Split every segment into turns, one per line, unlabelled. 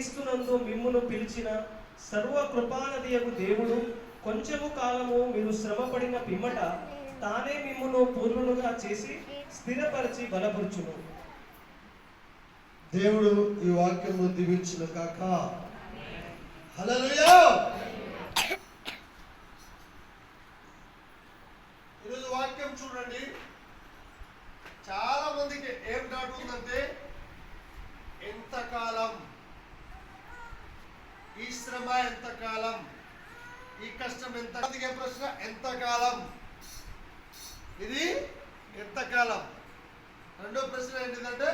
క్రీస్తునందు మిమ్మును పిలిచిన సర్వ కృపానదియకు దేవుడు కొంచెము కాలము మీరు శ్రమపడిన పిమ్మట తానే మిమ్మును పూర్వులుగా చేసి స్థిరపరిచి బలపరుచును.
దేవుడు ఈ వాక్యము దీవించిన కాక. హలో ఈరోజు వాక్యం చూడండి. చాలా మందికి ఏం డౌట్ ఉందంటే ఎంతకాలం ఈ శ్రమ ఎంతకాలం ఈ కష్టం ఎంత? అందుకే ప్రశ్న ఎంతకాలం ఇది ఎంతకాలం రెండో ప్రశ్న ఏంటిదంటే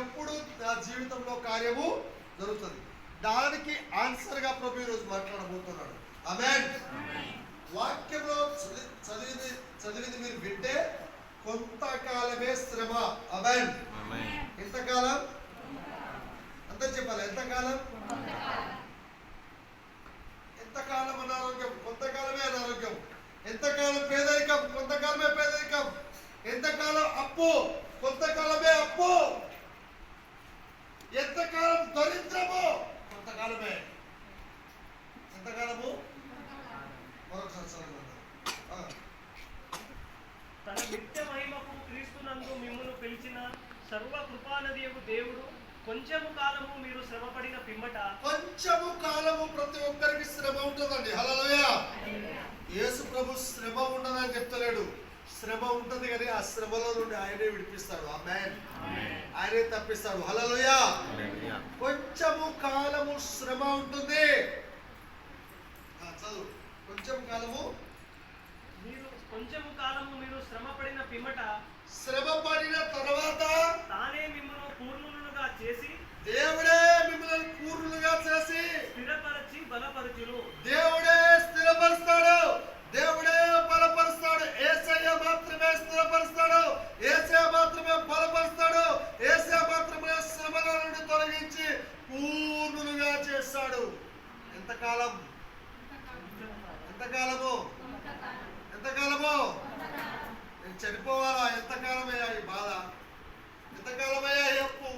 ఎప్పుడు నా జీవితంలో కార్యము జరుగుతుంది? దానికి ఆన్సర్గా ప్రభు ఈరోజు మాట్లాడబోతున్నాడు. అమెన్ వాక్యంలో చదివి చదివింది చదివింది మీరు వింటే కొంతకాలమే శ్రమ. అమెన్ ఎంతకాలం అంతా చెప్పాలి? ఎంతకాలం ఎంతకాలం అనారోగ్యం కొంతకాలమే అనారోగ్యం. ఎంతకాలం పేదరికం కొంతకాలమే పేదరికం. ఎంతకాలం అప్పు కొంతకాలమే అప్పు. ఎంతకాలం దరిద్రము కొంతకాలమే. ఎంతకాలము? మరొకసారి
తన నిత్య మహిమకు క్రీస్తునందు మిమ్మల్ని పిలిచిన సర్వ కృపానదియకు దేవుడు కొంచెము కాలము మీరు శ్రమపడిన పిమ్మట
కొంచెము కాలము ప్రతి ఒక్కరికి శ్రమ ఉంటుందండి. హల్లెలూయా యేసు ప్రభు శ్రమ ఉండదని చెప్తలేడు. శ్రమ ఉంటది కానీ ఆ శ్రమలో నుండి ఆయనే విడిపిస్తాడు. ఆ మ్యాన్ ఆయనే తప్పిస్తాడు. హల్లెలూయా కొంచెము కాలము శ్రమ ఉంటుంది. ఆ, చదువు. కొంచెం కాలము
మీరు కొంచెము కాలము మీరు శ్రమపడిన పిమ్మట
శ్రమ పడిన తర్వాత
తానే మిమ్మల్ని పూర్ణులుగా చేసి
దేవుడే మిమ్మల్ని పూర్ణులుగా చేసి
స్థిరపరచి బలపరచును.
దేవుడే స్థిరపరుస్తాడు. దేవుడే బలపరుస్తాడు. ఏసయ్య మాత్రమే స్థిరపరుస్తాడు. ఏసయ్య మాత్రమే బలపరుస్తాడు. ఏసయ్య మాత్రమే శ్రమల నుండి తొలగించి పూర్ణులుగా చేస్తాడు. ఎంతకాలం? ఎంతకాలము? ఎంతకాలము? నేను చనిపోవాలా ఎంతకాలమయ్యా ఈ బాధ ఎంతకాలమయ్యా ఈ అప్పు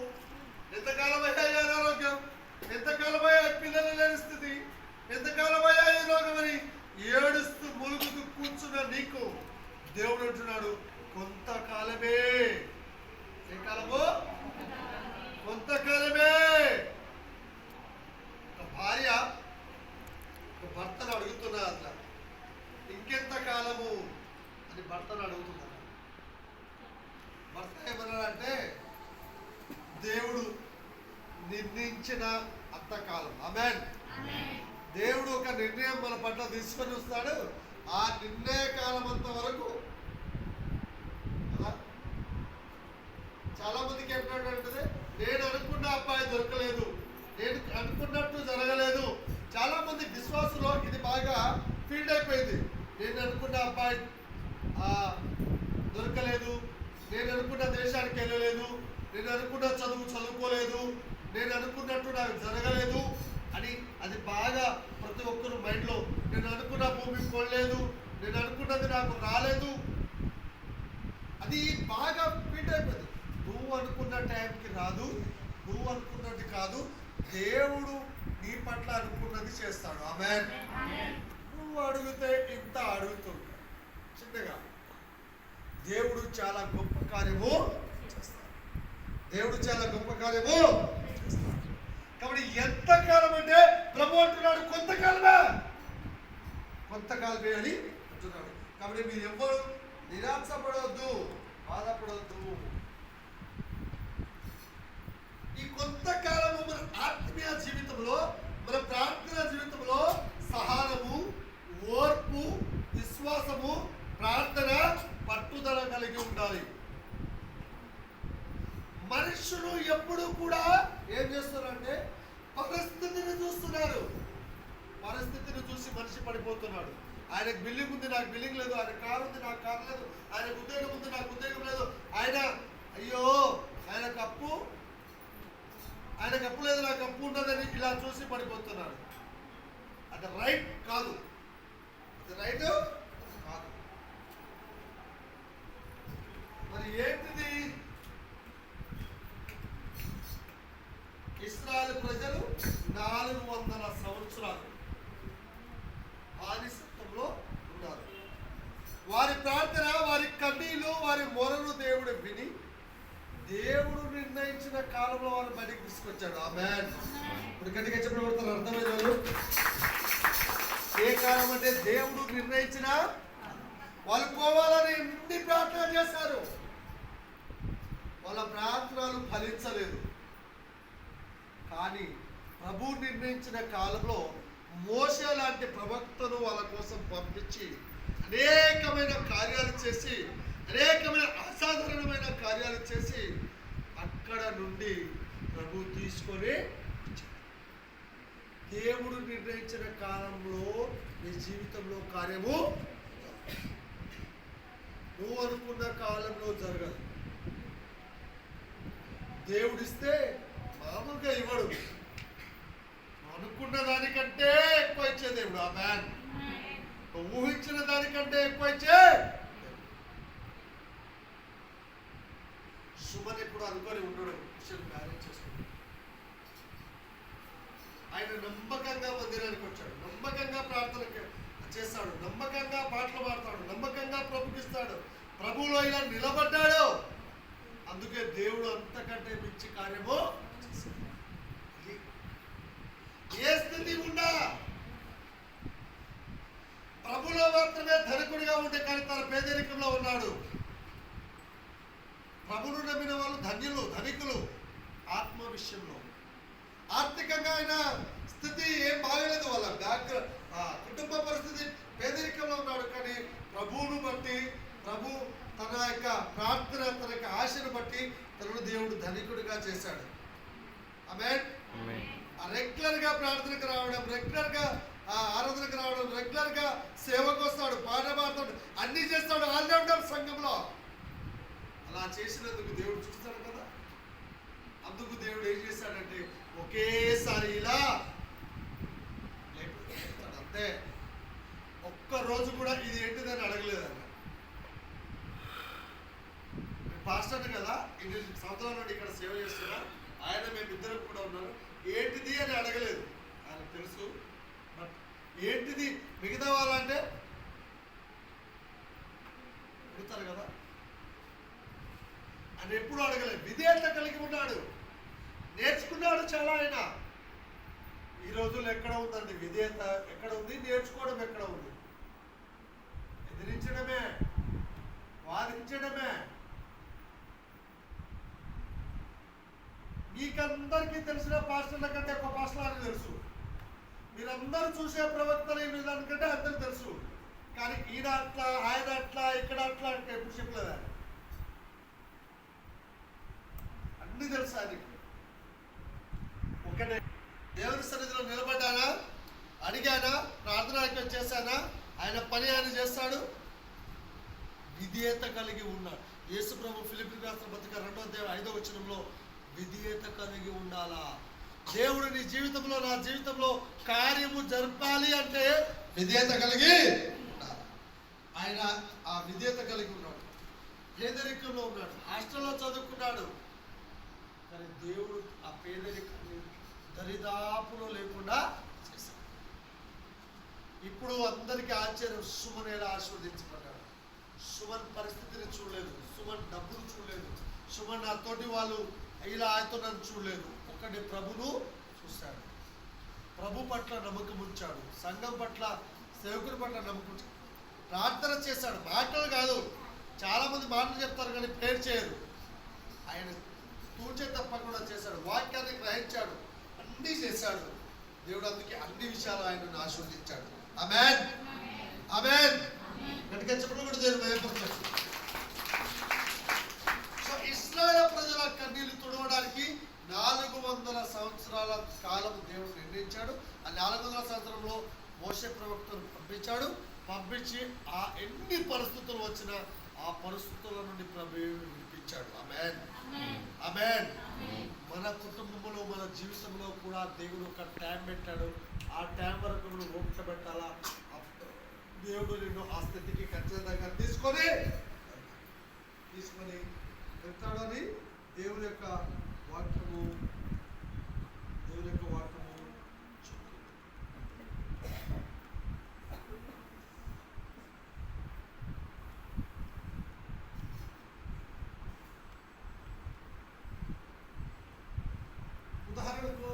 ఎంతకాలమయ్యా ఈ అనారోగ్యం ఎంతకాలమయ్యా ఈ పిల్లలు లేని స్థితి ఎంతకాలమయ్యా ఈ రోగమని ఏడుస్తూ ములుగుతూ కూర్చున్న నీకు? దేవుడు అంటున్నాడు కొంతకాలమే. ఏ కాలము? కొంతకాలమే. ఒక భార్య ఒక భర్తను అడుగుతున్నా అట్లా ఇంకెంత కాలము అని భర్తను అడుగుతున్నారు భర్త ఏమన్నాడంటే దేవుడు నిర్ణయించిన అంతకాలం. అమెన్ దేవుడు ఒక నిర్ణయం మన పట్ల తీసుకొని వస్తాడు. ఆ నిర్ణయ కాలం అంత వరకు చాలా మందికి ఏంటంటే నేను అనుకున్న అబ్బాయి దొరకలేదు. నేను అనుకున్నట్టు జరగలేదు. చాలా మంది విశ్వాసులో ఇది బాగా ఫీల్డ్ అయిపోయింది. నేను అనుకున్న అబ్బాయి దొరకలేదు. నేను అనుకున్న దేశానికి వెళ్ళలేదు. నేను అనుకున్న చదువు చదువుకోలేదు. నేను అనుకున్నట్టు నాకు జరగలేదు. బాగా ప్రతి ఒక్కరు మైండ్లో నేను అనుకున్న భూమి కొనలేదు నేను అనుకున్నది నాకు రాలేదు. అది బాగా ఫిట్ అయిపోయింది. నువ్వు అనుకున్న టైంకి రాదు నువ్వు అనుకున్నది కాదు దేవుడు నీ పట్ల అనుకున్నది చేస్తాడు. ఆమె నువ్వు అడిగితే ఇంత అడుగుతుంటాడు చిన్నగా దేవుడు చాలా గొప్ప కార్యము చేస్తాడు. దేవుడు చాలా గొప్ప కార్యము కాబట్టి ఎంతకాలం అంటే ప్రభు అంటున్నాడు కొంతకాలమే? కొంతకాలమే అని అంటున్నాడు. కాబట్టి మీరు ఎవ్వరు నిరాశపడవద్దు బాధపడవద్దు ఈ కొంతకాలము మన ఆత్మీయ జీవితంలో మన ప్రార్థన జీవితంలో సహనము ఓర్పు విశ్వాసము ప్రార్థన పట్టుదల కలిగి ఉండాలి. మనుషులు ఎప్పుడు కూడా ఏం చేస్తున్నారంటే పరిస్థితిని చూస్తున్నారు. పరిస్థితిని చూసి మనిషి పడిపోతున్నాడు. ఆయనకు బిల్డింగ్ ఉంది నాకు బిల్డింగ్ లేదు ఆయన కారు ఉంది నాకు కారు లేదు ఆయన ఉద్యోగం ఉంది నాకు ఉద్యోగం లేదు. ఆయన అయ్యో ఆయనకు అప్పు ఆయనకు అప్పు లేదు నాకు అప్పు ఉన్నదని ఇలా చూసి పడిపోతున్నాడు. అది రైట్ కాదు. అది రైట్ కాదు. మరి ఏంటిది? ఇస్రాయల్ ప్రజలు నాలుగు వందల సంవత్సరాలు బానిసత్వంలో ఉన్నారు. వారి ప్రార్థన వారి కన్నీలు వారి మొరలు దేవుడు విని దేవుడు నిర్ణయించిన కాలంలో వారు బయటకు తీసుకొచ్చాడు. ఆ మ్యాన్ ఇప్పుడు గట్టిగా చెప్పిన పడతారు ఏ కాలం అంటే దేవుడు నిర్ణయించిన వాళ్ళు పోవాలని ఎన్ని ప్రార్థన చేశారు? వాళ్ళ ప్రార్థనలు ఫలించలేదు. కానీ ప్రభు నిర్ణయించిన కాలంలో మోసే లాంటి ప్రవక్తను వాళ్ళ కోసం పంపించి అనేకమైన కార్యాలు చేసి అనేకమైన అసాధారణమైన కార్యాలు చేసి అక్కడ నుండి ప్రభు తీసుకొని దేవుడు నిర్ణయించిన కాలంలో నీ జీవితంలో కార్యము నువ్వు అనుకున్న కాలంలో జరగదు. దేవుడిస్తే మామూలుగా ఇవ్వడు అనుకున్న దానికంటే ఎక్కువ ఊహించిన దానికంటే ఎక్కువ ఇచ్చే. సుమన్ ఎప్పుడు అనుకొని ఉండడు విషయం మ్యారేజ్ చేసుకున్నాడు ఆయన నమ్మకంగా మందిరానికి వచ్చాడు నమ్మకంగా ప్రార్థన చేస్తాడు నమ్మకంగా పాటలు పాడతాడు నమ్మకంగా ప్రభుకిస్తాడు ప్రభువులో ఇలా నిలబడ్డాడు. అందుకే దేవుడు అంతకంటే మించి కార్యము ఏ స్థితి ఉండా ప్రభులో మాత్రమే ధనికుడిగా ఉంటే కానీ తన పేదరికంలో ఉన్నాడు. ప్రభును నమ్మిన వాళ్ళు ధన్యులు ధనికులు ఆత్మ విషయంలో ఆర్థికంగా ఆయన స్థితి ఏం బాగలేదు వాళ్ళ కుటుంబ పరిస్థితి పేదరికంలో ఉన్నాడు కానీ ప్రభువును బట్టి ప్రభు తన యొక్క ప్రార్థన తన యొక్క ఆశను బట్టి తనను దేవుడు ధనికుడిగా చేశాడు. ఆమె రెగ్యులర్గా ప్రార్థనకు రావడం రెగ్యులర్గా ఆ, ఆరాధనకు రావడం రెగ్యులర్గా సేవకు వస్తాడు పాట పాడతాడు అన్ని చేస్తాడు ఆల్రౌండర్ సంఘంలో. అలా చేసినందుకు దేవుడు చూస్తాడు కదా. అందుకు దేవుడు ఏం చేశాడంటే ఒకేసారి ఇలా అంతే. ఒక్క రోజు కూడా ఇది ఏంటిదని అడగలేదన్న. పాస్టర్ కదా ఇన్ని సంవత్సరాల నుండి ఇక్కడ సేవ చేస్తున్నా. ఆయన మేము ఇద్దరు కూడా ఉన్నారు ఏంటిది అని అడగలేదు. ఆయనకు తెలుసు. ఏంటిది? మిగతా వాళ్ళంటే అడుగుతారు కదా? అని ఎప్పుడు అడగలేదు. విధేయత కలిగి ఉన్నాడు. నేర్చుకున్నాడు చాలా ఆయన. ఈ రోజుల్లో ఎక్కడ ఉందండి విధేయత? ఎక్కడ ఉంది? నేర్చుకోవడం ఎక్కడ ఉంది? ఎదిరించడమే. వాదించడమే. మీకందరికీ తెలిసిన పాస్టర్ల కంటే ఒక పాస్టర్ అని తెలుసు. మీరందరూ చూసే ప్రవక్తలు ఏమి దానికంటే అందరికి తెలుసు. కానీ ఈయన అట్లా ఆయన అట్లా ఇక్కడ అట్లా అంటే ఎప్పుడు చెప్పలేదు? ఆయన. అన్ని తెలుసు ఆయనకి ఒకటే దేవుని సన్నిధిలో నిలబడ్డానా? అడిగానా? ప్రార్థన ఐక్యం చేశానా? ఆయన పని ఆయన చేస్తాడు? విధేయత కలిగి ఉన్నాడు యేసు ప్రభు ఫిలిపిన్ రాష్ట్ర పత్రిక రెండో దేవ ఐదో వచనంలో విధేయత కలిగి ఉండాలా? దేవుడు నీ జీవితంలో నా జీవితంలో కార్యము జరపాలి అంటే విధేయత కలిగి ఆయన ఆ విధేయత కలిగి ఉన్నాడు. పేదరికంలో ఉన్నాడు. హాస్టల్లో చదువుకున్నాడు. కానీ దేవుడు ఆ పేదరికాన్ని దరిదాపులో లేకుండా చేశాడు. ఇప్పుడు అందరికీ ఆశ్చర్యం సుమన్ ఎలా ఆశీర్వదించబడ్డాడు? సుమన్ పరిస్థితిని చూడలేదు. సుమన్ డబ్బులు చూడలేదు. సుమన్ నా తోటి వాళ్ళు ఇలా నన్ను చూడలేదు. ఒకటి ప్రభును చూశాడు ప్రభు పట్ల నమ్మకం ఉంచాడు. సంఘం పట్ల సేవకుని పట్ల నమ్మకం ఉంచాడు. ప్రార్థన చేశాడు. మాటలు కాదు. చాలా మంది మాటలు చెప్తారు కానీ ప్రేర్ చేయరు. ఆయన తూచే తప్పకుండా చేశాడు. వాక్యాన్ని గ్రహించాడు. అన్నీ చేశాడు. దేవుడు అందుకే అన్ని విషయాలు ఆయనను ఆశీర్వదించాడు. అమెన్ అమెన్ గట్టిగా చెప్పడం కూడా దేవుడు భయపడతాడు సో ఇస్రాయల్ ప్రజల కన్నీళ్ళు తుడవడానికి నాలుగు వందల సంవత్సరాల కాలం దేవుడు నిర్ణయించాడు. ఆ నాలుగు వందల సంవత్సరంలో మోసే ప్రవక్తను పంపించాడు. పంపించి ఆ ఎన్ని పరిస్థితులు వచ్చినా ఆ పరిస్థితుల నుండి ప్రభు విడిపించాడు. అమెన్ అమెన్ మన కుటుంబంలో మన జీవితంలో కూడా దేవుడు ఒక టైం పెట్టాడు. ఆ టైం వరకు నువ్వు ఓపిక పెట్టాలా దేవుడు నిన్ను ఆ స్థితికి ఖచ్చితంగా తీసుకొని తీసుకొని వెళ్తాడని దేవుని యొక్క వాక్యము దేవుని యొక్క వాక్యము ఉదాహరణకు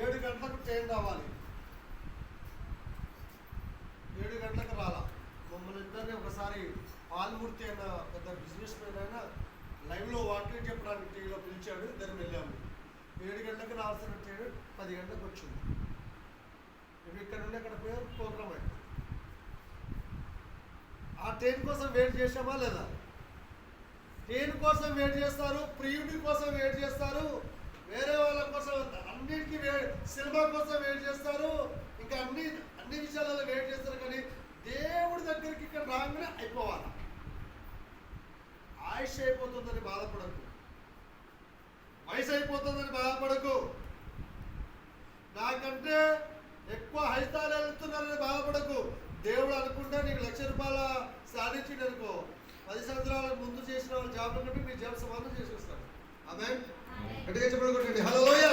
ఏడు గంటలకు ట్రైన్ రావాలి. ఏడు గంటలకు రాలా. మమ్మల్ని ఇద్దరిని ఒకసారి పాల్మూర్తి అయిన పెద్ద బిజినెస్ మ్యాన్ అయినా లైవ్లో వాకింగ్ చెప్పడానికి టీవీలో పిలిచాడు ఇద్దరు వెళ్ళాము. ఏడు గంటలకు రావాల్సిన ట్రైన్ పది గంటలకు వచ్చింది. ఇప్పుడు ఇక్కడ నుండి అక్కడ పోయే ప్రోగ్రామ్ అయింది ఆ ట్రైన్ కోసం వెయిట్ చేసామా లేదా? ట్రైన్ కోసం వెయిట్ చేస్తారు ప్రియుడి కోసం వెయిట్ చేస్తారు వేరే వాళ్ళ కోసం అన్నిటికీ సినిమా కోసం వెయిట్ చేస్తారు. ఇంకా అన్ని అన్ని విషయాలలో వెయిట్ చేస్తారు కానీ దేవుడి దగ్గరికి ఇక్కడ రాగానే అయిపోవాలి. ఆయుష్ అయిపోతుందని బాధపడకు. వయసు అయిపోతుందని బాధపడకు. నాకంటే ఎక్కువ హైతాలు వెళ్తున్నారని బాధపడకు. దేవుడు అనుకుంటే నీకు లక్ష రూపాయల సాధించిండు అనుకో పది సంవత్సరాల ముందు చేసిన వాళ్ళ జాబ్ కంటే నీ జాబ్ సమానం చేసి వస్తాడు ఆమె గట్టిగా చెప్పడుకోండి హలో లోయ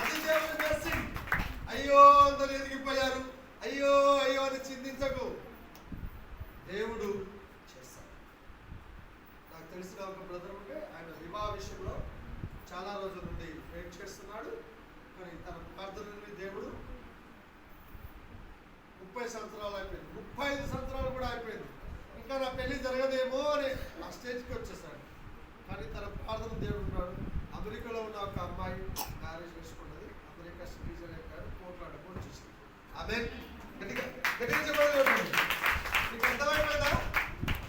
అది దేవుడి బ్లెస్సింగ్ అయ్యో అందరు ఎదిగిపోయారు. అయ్యో అయ్యో అని చింతించకు. దేవుడు నాకు ఒక బ్రదర్ ఉంటే ఆయన వివాహ విషయంలో చాలా రోజుల నుండి వెయిట్ చేస్తున్నాడు. కానీ తన ప్రార్థన నుండి దేవుడు ముప్పై సంవత్సరాలు అయిపోయింది. ముప్పై ఐదు సంవత్సరాలు కూడా అయిపోయింది. ఇంకా నా పెళ్ళి జరగదేమో అని ఆ స్టేజ్కి వచ్చేసాడు. కానీ తన ప్రార్థన దేవుడు ఉన్నాడు. అమెరికాలో ఉన్న ఒక అమ్మాయి మ్యారేజ్ చేసుకున్నది. అమెరికా సిటిజన్ అయిపోయాడు. కోట్లాడకు వచ్చేసింది అదే గట్టిగా గట్టిగా చెప్పండి మీకు అర్థమైపోయిందా?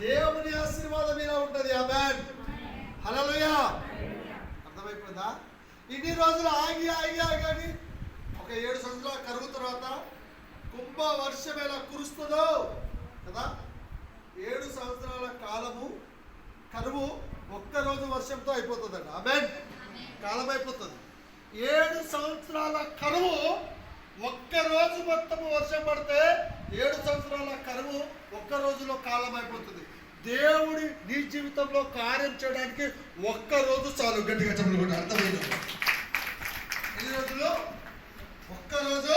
దేవుని ఆశీర్వాదం ఇలా ఉంటుంది. ఆమె హల్లెలూయా. అర్థమైపోయిందా? ఇన్ని రోజులు ఆగి ఆగి ఆగి ఒక ఏడు సంవత్సరాల కరువు తర్వాత కుంభ వర్షం ఎలా కురుస్తుందో కదా? ఏడు సంవత్సరాల కాలము కరువు ఒక్కరోజు వర్షంతో అయిపోతుందండి ఆమె కాలం అయిపోతుంది ఏడు సంవత్సరాల కరువు ఒక్క రోజు మొత్తము వర్షం పడితే ఏడు సంవత్సరాల కరువు ఒక్క రోజులో కాలం అయిపోతుంది. దేవుడి నీ జీవితంలో కార్యం చేయడానికి ఒక్క రోజు చాలు గట్టిగా చెప్పకుండా అర్థమైంది? ఈ రోజులో? ఒక్క రోజు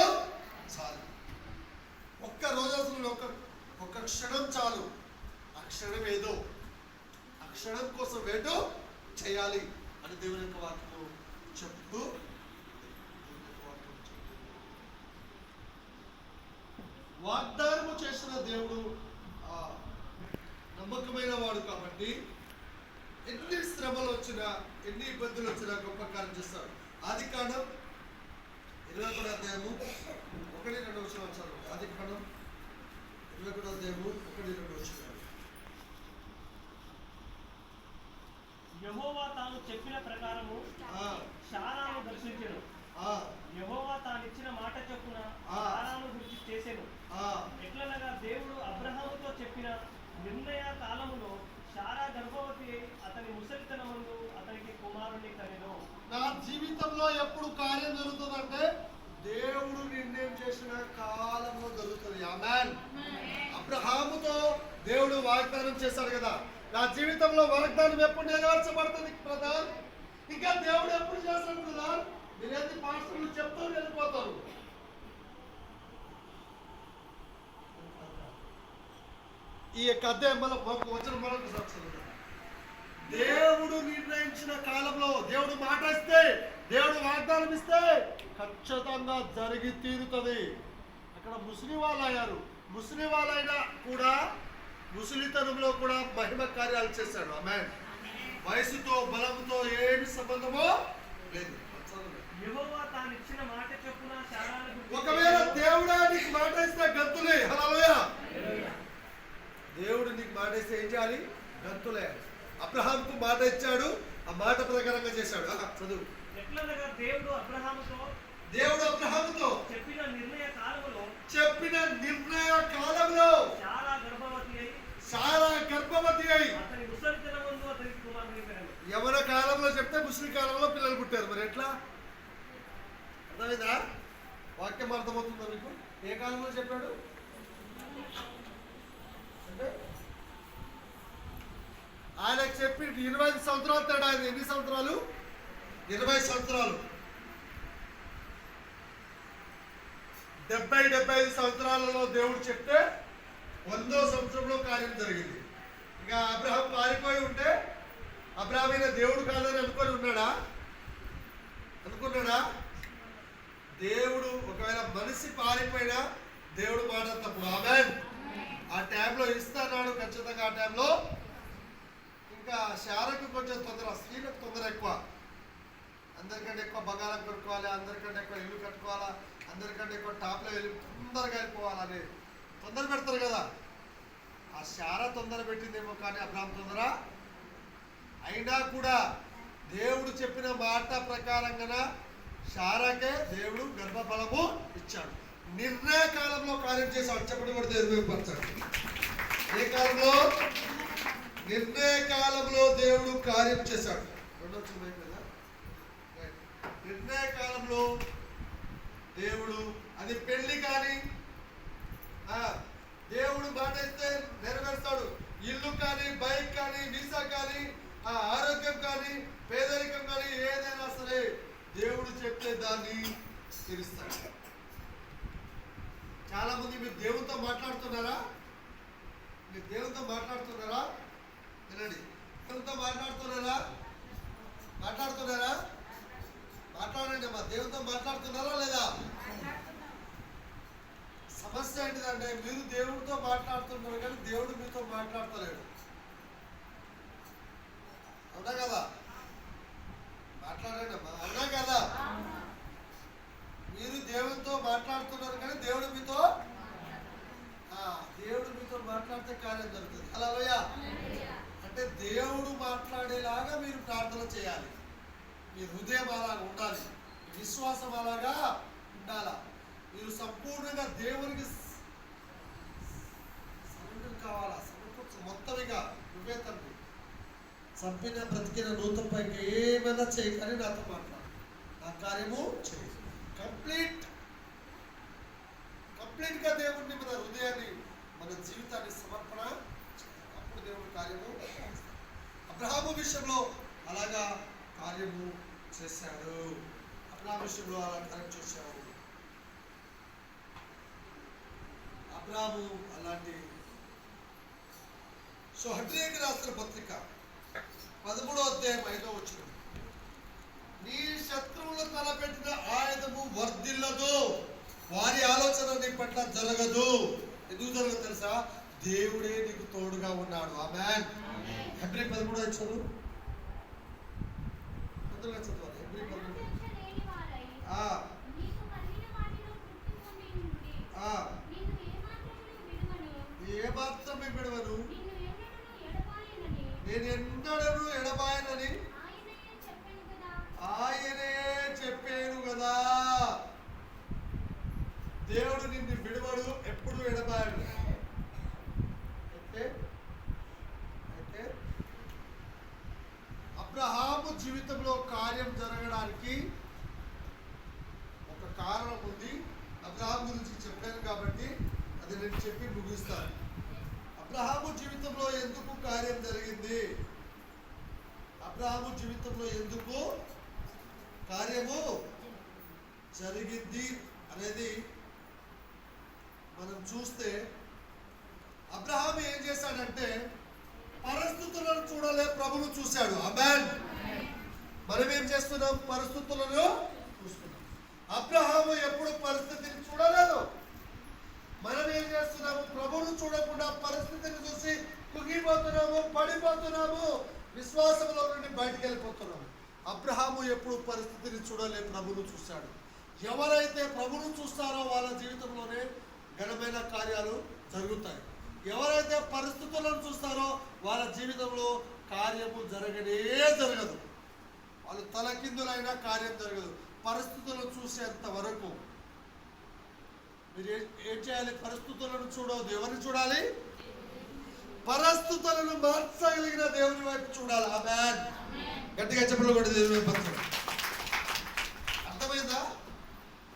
చాలు. ఒక్క రోజు అసలు ఒక ఒక క్షణం చాలు. ఆ క్షణం ఏదో? ఆ క్షణం కోసం వేటో చేయాలి అని దేవుని యొక్క వాక్యం చెప్తూ దేవుని యొక్క వాక్యము చెప్తూ. వాగ్దానము చేసిన దేవుడు నమ్మకమైన వాడు కాబట్టి ఎన్ని శ్రమలు వచ్చినా ఎన్ని ఇబ్బందులు వచ్చినా గొప్ప కార్యం చేస్తాడు. ఆది కాండం ఇరవై ఒకటి అధ్యాయము ఒకటి రెండు వచ్చిన వచ్చారు ఆది కాండం ఇరవై ఒకటి అధ్యాయము ఒకటి రెండు వచ్చిన
యెహోవా తాను చెప్పిన ప్రకారము శారాను దర్శించెను. యెహోవా తాను ఇచ్చిన మాట చొప్పున
ఆ.
శారాను ఎట్లనగా దేవుడు అబ్రహాముతో చెప్పిన నిర్ణయ కాలములో శారా గర్భవతి అతని ముసలితనమందు అతనికి కుమారుని కనెను.
నా జీవితంలో ఎప్పుడు కార్యం జరుగుతుందంటే దేవుడు నిర్ణయం చేసిన కాలంలో జరుగుతుంది. ఆమెన్. అబ్రహాముతో దేవుడు వాగ్దానం చేశాడు కదా. నా జీవితంలో వాగ్దానం ఎప్పుడు నెరవేర్చబడుతుంది బ్రదర్? ఇంకా దేవుడు ఎప్పుడు చేస్తాడు బ్రదర్? మీరేంటి పాస్టర్లు చెప్తూ వెళ్ళిపోతారు. ఈ యొక్క అధ్యాయం మనం వచ్చిన మరొక సాక్షి దేవుడు నిర్ణయించిన కాలంలో దేవుడు మాట ఇస్తే దేవుడు వాగ్దానం ఇస్తే ఖచ్చితంగా జరిగి తీరుతుంది. అక్కడ ముస్లిం వాళ్ళు అయ్యారు. ముస్లిం వాళ్ళైనా కూడా ముసలితనంలో కూడా మహిమ కార్యాలు చేశాడు. ఆమె వయసుతో బలంతో ఏమి సంబంధమో లేదు.
యెహోవా తాను ఇచ్చిన మాట చొప్పున శారాను గురించి
ఒకవేళ
చేసెను.
దేవుడా నీకు మాట ఇస్తే గంతులే. హలోయ దేవుడు నీకు మాట ఇస్తే ఏం చేయాలి? గంతులే అబ్రహాంకు మాట ఇచ్చాడు ఆ మాట ప్రకారంగా చేశాడు. చదువు.
ఎట్లనగా దేవుడు అబ్రహాముతో
దేవుడు అబ్రహాముతో
చెప్పిన నిర్ణయ కాలములో
చెప్పిన నిర్ణయ కాలంలో
శారా గర్భవతి అయి
సారా గర్భవతి అయి
అతని ముసలితనమందు అతనికి కుమారుని
యవన కాలంలో చెప్తే ముస్లిం కాలంలో పిల్లలు పుట్టారు. మరి ఎట్లా? అర్థమైందా? వాక్యం అర్థమవుతుందా మీకు? ఏ కాలంలో చెప్పాడు అంటే ఆయనకు చెప్పి ఇరవై ఐదు సంవత్సరాలు తేడా ఆయన ఎన్ని సంవత్సరాలు? ఇరవై సంవత్సరాలు. డెబ్బై డెబ్బై ఐదు సంవత్సరాలలో దేవుడు చెప్తే వందో సంవత్సరంలో కార్యం జరిగింది. ఇక అబ్రహం పారిపోయి ఉంటే అబ్రహమైన దేవుడు కాదని అనుకొని ఉన్నాడా? అనుకున్నాడా? దేవుడు ఒకవేళ మనిషి పారిపోయినా దేవుడు మాట తప్పుడు ఆమె ఆ టైంలో ఇస్తాడు ఖచ్చితంగా. ఆ టైంలో శారకు కొంచెం తొందర స్త్రీలకు తొందర ఎక్కువ. అందరికంటే ఎక్కువ బంగారం కొనుక్కోవాలి అందరికంటే ఎక్కువ ఇల్లు కట్టుకోవాలా అందరికంటే ఎక్కువ టాప్లో వెళ్ళి తొందరగా వెళ్ళిపోవాలని తొందర పెడతారు కదా. ఆ శార తొందర పెట్టిందేమో కానీ అబ్రాహం తొందర అయినా కూడా దేవుడు చెప్పిన మాట ప్రకారంగా శారాకే దేవుడు గర్భఫలము ఇచ్చాడు. నిర్ణయ కాలంలో కార్యం చేశాడు. చెప్పడం కూడా నిర్వహించాడు ఏ కాలంలో? నిర్ణయ కాలంలో దేవుడు కార్యం చేశాడు. కదా నిర్ణయ కాలంలో దేవుడు అది పెళ్ళి కానీ ఆ, దేవుడు మాట ఇస్తే నెరవేరుస్తాడు. ఇల్లు కానీ బైక్ కానీ వీసా కానీ ఆ, ఆరోగ్యం కానీ పేదరికం కానీ ఏదైనా సరే దేవుడు చెప్తే దాన్ని తీరుస్తాడు. చాలా మంది మీరు దేవునితో మాట్లాడుతున్నారా? మీరు దేవునితో మాట్లాడుతున్నారా? వినండి. దేవునితో మాట్లాడుతున్నారా? మాట్లాడుతున్నారా? మాట్లాడండి మా దేవునితో మాట్లాడుతున్నారా లేదా? సమస్య ఏంటిదంటే మీరు దేవుడితో మాట్లాడుతున్నారు కానీ దేవుడు మీతో మాట్లాడతలేడు. అవునా కదా? మాట్లాడండి అమ్మా. అవునా కదా? మీరు దేవునితో మాట్లాడుతున్నారు కానీ దేవుడు మీతో ఆ, దేవుడు మీతో మాట్లాడితే కార్యం జరుగుతుంది. అలా అంటే దేవుడు మాట్లాడేలాగా మీరు ప్రార్థన చేయాలి. మీ హృదయం అలాగా ఉండాలి. విశ్వాసం అలాగా ఉండాలా. మీరు సంపూర్ణంగా దేవునికి సరెండర్ కావాలా? సమకూర్చు మొత్తమిగా? నువ్వే తండ్రి. చంపిన బ్రతికిన నూతనపై ఏమైనా చేయకని నాతో మాట్లాడు. నా కార్యము చేయి. కంప్లీట్. కంప్లీట్గా దేవుడిని మన హృదయాన్ని మన జీవితాన్ని సమర్పణ కార్యము. అబ్రహాము విషయంలో అలాగా కార్యము చేశాడు. అబ్రహాం విషయంలో అలా కార్యం చేశాడు. అబ్రాము అలాంటి సో హడ్రేకి రాసిన పత్రిక పదమూడో అధ్యాయం ఐదో వచ్చిన నీ శత్రువులు తలపెట్టిన ఆయుధము వర్ధిల్లదు. వారి ఆలోచన నీ పట్ల జరగదు. ఎందుకు జరగదు తెలుసా? దేవుడే నీకు తోడుగా ఉన్నాడు. ఆమెన్. హెబ్రి పదమూడో చదువు తొందరగా చదవాలి పదమూడు ఆ, ఆ, ఏ మాత్రం విడవను నేను ఎన్నడను ఎడబాయనని ఆయనే చెప్పాను కదా దేవుడు నిన్ను విడవడు ఎప్పుడు ఎడబాయడు అయితే అయితే అబ్రహాము జీవితంలో కార్యం జరగడానికి ఒక కారణం ఉంది అబ్రహాం గురించి చెప్పాను కాబట్టి అది నేను చెప్పి ముగిస్తాను అబ్రహాము జీవితంలో ఎందుకు కార్యం జరిగింది అబ్రహాము జీవితంలో ఎందుకు కార్యము జరిగింది అనేది మనం చూస్తే అబ్రహాం అంటే పరిస్థితులను చూడలే ప్రభును చూశాడు. అమెన్ మనం ఏం చేస్తున్నాం? పరిస్థితులను చూస్తున్నాం. అబ్రహాము ఎప్పుడు పరిస్థితిని చూడలేదు. మనం ఏం చేస్తున్నాము? ప్రభువును చూడకుండా పరిస్థితిని చూసి కుగిపోతున్నాము పడిపోతున్నాము విశ్వాసంలో నుండి బయటికి వెళ్ళిపోతున్నాము. అబ్రహాము ఎప్పుడు పరిస్థితిని చూడలే ప్రభును చూశాడు. ఎవరైతే ప్రభును చూస్తారో వాళ్ళ జీవితంలోనే ఘనమైన కార్యాలు జరుగుతాయి. ఎవరైతే పరిస్థితులను చూస్తారో వాళ్ళ జీవితంలో కార్యము జరగనే జరగదు. వాళ్ళు తలకిందులైనా కార్యం జరగదు. పరిస్థితులను చూసేంత వరకు మీరు ఏం చేయాలి? పరిస్థితులను చూడవద్దు ఎవరిని చూడాలి. పరిస్థితులను మార్చగలిగిన దేవుని వైపు చూడాలి. ఆమెన్. గట్టిగా చెప్పలు కూడా దేవుని వైపు పరచాలి. అర్థమైందా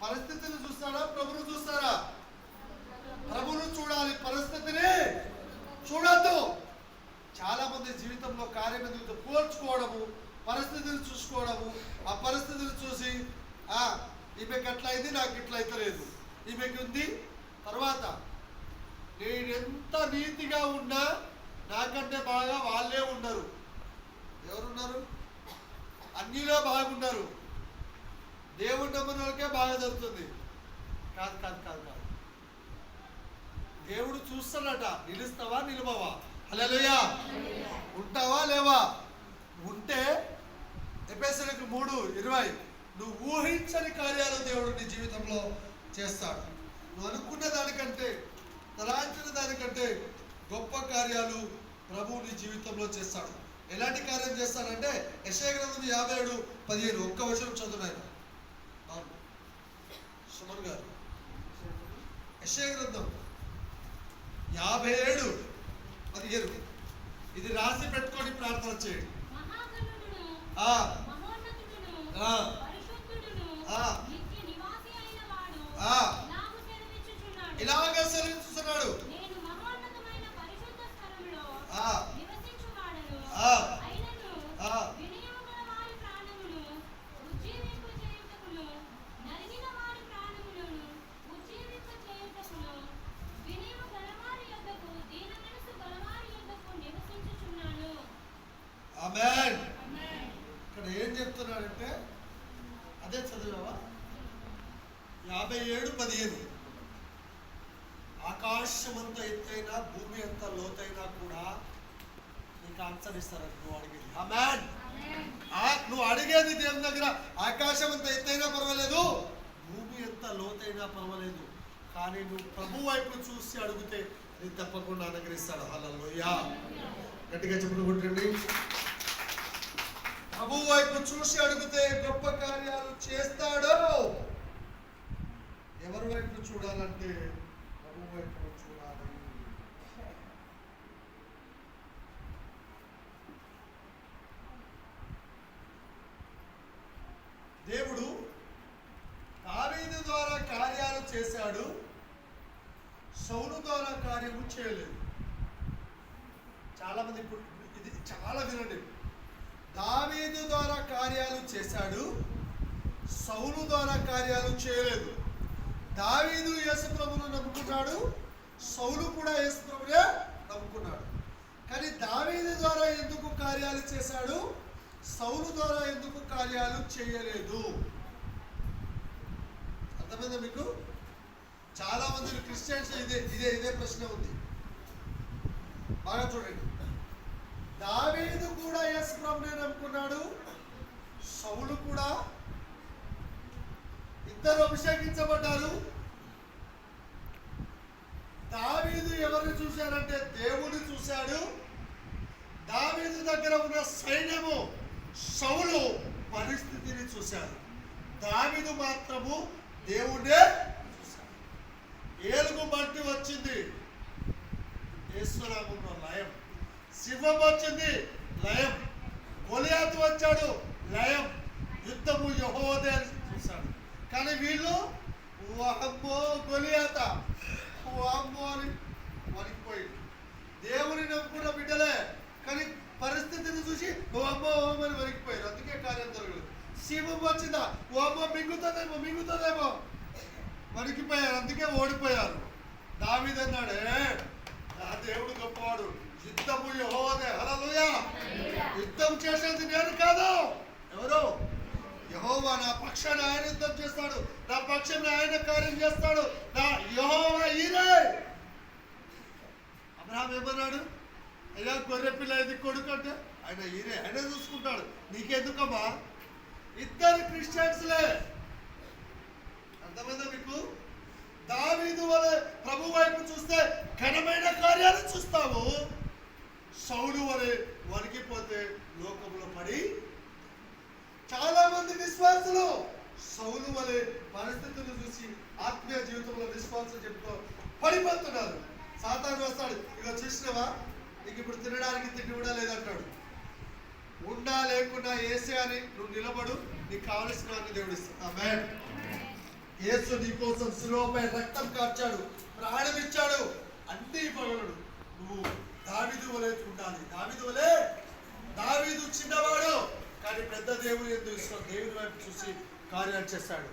పరిస్థితిని చూస్తారా ప్రభును చూస్తారా ప్రభును చూడాలి పరిస్థితిని చూడద్దు చాలా మంది జీవితంలో కార్యం ఎందుకు పోల్చుకోవడము పరిస్థితిని చూసుకోవడము ఆ పరిస్థితిని చూసి ఆ ఈమెకి అట్లా అయింది నాకు ఇట్లా అయితే లేదు ఈమెకి ఉంది తర్వాత నేను ఎంత నీతిగా ఉన్నా నాకంటే బాగా వాళ్ళే ఉన్నారు ఎవరున్నారు అన్నిలో బాగున్నారు దేవుడు నమ్మిన వాళ్ళకే బాగా జరుగుతుంది కాదు కాదు కాదు కాదు దేవుడు చూస్తాడట నిలుస్తావా నిలవవా? హల్లెలూయా. ఉంటావా లేవా? ఉంటే ఎపిసోడ్కి మూడు ఇరవై. నువ్వు ఊహించని కార్యాలు దేవుడు నీ జీవితంలో చేస్తాడు. నువ్వు అనుకున్న దానికంటే తలాంచిన దానికంటే గొప్ప కార్యాలు ప్రభువు నీ జీవితంలో చేస్తాడు. ఎలాంటి కార్యం చేస్తాడంటే యశయ గ్రంథం యాభై ఏడు పదిహేను. ఒక్క వర్షం చదువునాయన అవును. సుమన్ గారు. యశయ గ్రంథం యాభై ఏడు పదిహేను ఇది రాసి పెట్టుకొని ప్రార్థన చేయండి.
మహాగణుడును,
ఆ,
మహోన్నతుడును,
ఆ.
పరిశుద్ధుడును,
ఆ.
నిత్య నివాసి అయిన వాడు
ఆ.
ఇలాగు సెలవిచ్చుచున్నాడు.
ఇలాగే సెలవిస్తున్నాడు
నేను మహోన్నతమైన పరిశుద్ధ స్థలములో
ఆ.
నివసించువాడను.
ఆ.
అయినను
ఆ.
వినయము గల వారి ప్రాణమును ఉజ్జీవింపచేయుటకును, నలిగిన వారి ప్రాణములను ఉజ్జీవింపచేయుటకును, వినయము గలవారి యొద్దకు, దీన మనసు గలవారి యొద్దకు నివసించుచున్నాను.
ఆమెన్
ఆమేన్.
ఇక్కడ ఏం చెప్తున్నాడంటే అదే చదివావా? యాభై ఏడు పదిహేను. ఆకాశమంత ఎత్తైన భూమి ఎంత లోతైనా కూడా నీకు ఆన్సర్ ఇస్తారట. నువ్వు అడిగేది. ఆ నువ్వు అడిగేది దేవుని దగ్గర. ఆకాశం ఎంత ఎత్తైనా పర్వాలేదు భూమి ఎంత లోతైనా పర్వాలేదు. కానీ నువ్వు ప్రభు వైపు చూసి అడిగితే అది తప్పకుండా అనుగ్రహిస్తాడు. హల్లెలూయా గట్టిగా చెప్పులు కొట్టండి. ప్రభు వైపు చూసి అడిగితే గొప్ప కార్యాలు చేస్తాడు? ఎవరి వైపు చూడాలంటే ప్రభు వైపు చూడాలి. దేవుడు దావీదు ద్వారా కార్యాలు చేశాడు సౌలు ద్వారా కార్యము చేయలేదు. చాలా మంది ఇప్పుడు ఇది చాలా వినండి. దావీదు ద్వారా కార్యాలు చేశాడు సౌలు ద్వారా కార్యాలు చేయలేదు. దావీదు యేసుప్రభును నమ్ముకున్నాడు సౌలు కూడా యేసుప్రభునే నమ్ముకున్నాడు. కానీ దావీదు ద్వారా ఎందుకు కార్యాలు చేశాడు? సౌలు ద్వారా ఎందుకు కార్యాలు చేయలేదు? అర్థమైందా మీకు? చాలా మంది క్రిస్టియన్స్ ఇదే ఇదే ఇదే ప్రశ్న ఉంది. బాగా చూడండి. దావీదు కూడా యేసు ప్రభునే నమ్ముకున్నాడు. సౌలు కూడా. ఇద్దరు అభిషేకించబడ్డారు. దావీదు ఎవరిని చూశారంటే దేవుని చూశాడు. దావీదు దగ్గర ఉన్న సైన్యము సౌలు పరిస్థితిని చూశాడు దావీదు మాత్రము దేవుడే చూశాడు. ఏలుగు బట్టి వచ్చింది. ఈశ్వరాములో లయం. శివం వచ్చింది లయం. గొలియాతు వచ్చాడు లయం. యుద్ధము యహోదే అని చూశాడు. కానీ వీళ్ళు అమ్మో గొలియాత! అమ్మో! అని వణికిపోయింది దేవుని నమ్ముకున్న బిడ్డలే కానీ పరిస్థితిని చూసి ఓ అమ్మో ఓ అని వణికిపోయారు. అందుకే కార్యం జరగలేదు. శివం వచ్చిందా? ఓ అమ్మో మింగుతుందేమో మింగుతుందేమో! వణికిపోయారు. అందుకే ఓడిపోయారు. దావీదన్నాడే నా దేవుడు గొప్పవాడు. యుద్ధము యెహోవాదే హల్లెలూయా. యుద్ధం చేసేది నేను కాదు. ఎవరు? యహోవా నా పక్షాన్ని ఆయన యుద్ధం చేస్తాడు. నా పక్షాన ఆయన కార్యం చేస్తాడు. నా యహోవా ఈరే అబ్రహాం ఏమన్నాడు? అయ్యా గొర్రె పిల్ల ఇది కొడుకు అంటే ఆయన ఈరే ఆయన చూసుకుంటాడు. నీకెందుకమ్మా? ఇద్దరు క్రిస్టియన్స్లే. అర్థమైందా మీకు? దావీదు వలె ప్రభు వైపు చూస్తే ఘనమైన కార్యాలు చూస్తావు. సౌలు వలె వణికిపోతే లోకంలో పడి చాలా మంది విశ్వాసులు సౌలు వలె పరిస్థితులు చూసి ఆత్మీయ జీవితంలో విశ్వాసం చెప్తూ పడిపోతున్నారు. సాతాను వస్తాడు ఇక చూసినవా? నీకు ఇప్పుడు తినడానికి తిండి కూడా లేదంటాడు. ఉండా లేకుండా ఏసే అని నువ్వు నిలబడు నీకు కావలసిన వారిని దేవుడు ఇస్తాడు. ఏసు నీ కోసం శిలువపై రక్తం కార్చాడు ప్రాణం ఇచ్చాడు అన్ని ఇవ్వగలడు నువ్వు దావిదు వలె ఉండాలి. దావిదు వలె దావిదు చిన్నవాడు కానీ పెద్ద దేవుడు ఎందుకు ఇష్టం దేవుని వైపు చూసి కార్యాలు చేస్తాడు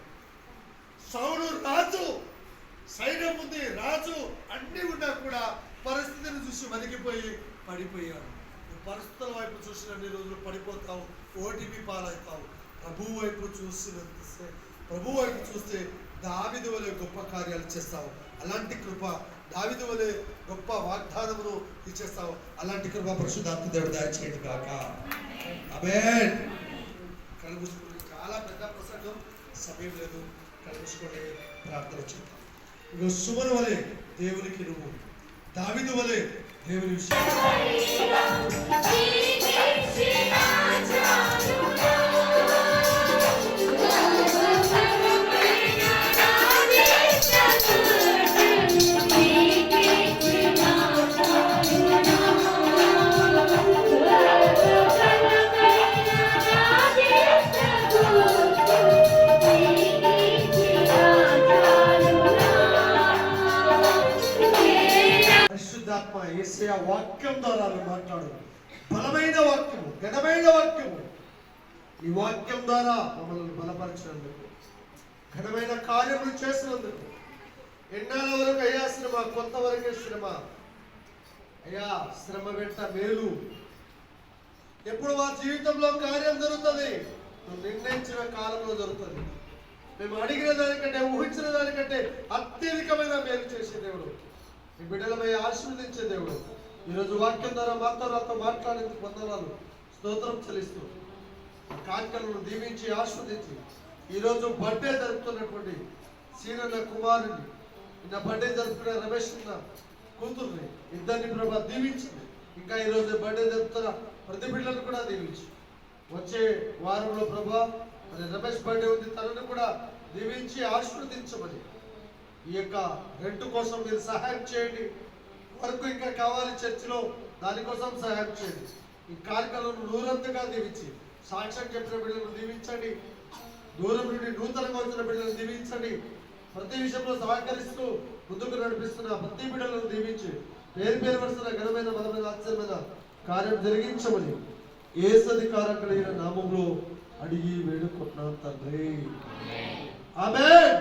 సౌలు రాజు సైన్యం ఉంది రాజు అన్ని ఉన్నా కూడా పరిస్థితిని చూసి వణికిపోయి పడిపోయాడు. పరిస్థితుల వైపు చూసిన అన్ని రోజులు పడిపోతావు ఓటీపీ పాలవుతావు. ప్రభు వైపు చూసినంత ప్రభు వైపు చూస్తే దావిది వలె గొప్ప కార్యాలు చేస్తావు. అలాంటి కృప దావిది వలె గొప్ప వాగ్దానమును ఇచ్చేస్తావు. అలాంటి కృప పరిశుద్ధాత్మ దేవుడు దయచేయండి కాక. అబే కలుగుసుకుని చాలా పెద్ద ప్రసంగం. సమయం లేదు. కలుగుసుకుని ప్రార్థన చేద్దాం. ఇక సుమను వలె దేవునికి నువ్వు దావిదు వలె దేవుని విషయం. వాక్యం ద్వారా మమ్మల్ని బలపరిచినందుకు ఘనమైన కార్యములు చేసినందుకు. ఎన్నాళ్ళ వరకు అయ్యా శ్రమ కొంతవరకే శ్రమ అయ్యా శ్రమ వెంట మేలు. ఎప్పుడు మా జీవితంలో కార్యం జరుగుతుంది? నువ్వు నిర్ణయించిన కాలంలో జరుగుతుంది. మేము అడిగిన దానికంటే ఊహించిన దానికంటే అత్యధికమైన మేలు చేసే దేవుడు. మీ బిడ్డలపై ఆశీర్వదించే దేవుడు. ఈరోజు వాక్యం ద్వారా మాతో నాతో మాట్లాడేందుకు వందనాలు. స్తోత్రం చెల్లిస్తూ ఈ కార్యక్రమం దీవించి ఆస్వాదించి ఈరోజు బర్త్డే జరుపుతున్నటువంటి సీనన్న కుమారుని నిన్న బర్త్డే జరుపుకునే రమేష్ కూతుర్ని ఇద్దరిని ప్రభా దీవించింది. ఇంకా ఈరోజు బర్త్డే జరుపుతున్న ప్రతి బిడ్డలను కూడా దీవించి. వచ్చే వారంలో ప్రభా మరి రమేష్ బర్త్డే ఉంది తనను కూడా దీవించి ఆశీర్వదించమని ఈ యొక్క రెంట్ కోసం మీరు సహాయం చేయండి. వరకు ఇంకా కావాలి చర్చిలో దానికోసం సహాయం చేయండి. ఈ కార్యక్రమం నూరంతగా దీవించి సాక్ష్యం చెప్పిన బిడ్డలను దీవించండి. దూరం నుండి నూతనంగా వచ్చిన బిడ్డలను దీవించండి. ప్రతి విషయంలో సహకరిస్తూ ముందుకు నడిపిస్తున్న ప్రతి బిడ్డలను దీవించి పేరు పేరు వరుసన ఘనమైన బలమైన ఆశ్చర్యమైన కార్యం జరిగించమని ఏసధికారం కలిగిన నామంలో అడిగి వేడుకుంటున్నాం తండ్రి. ఆమెన్.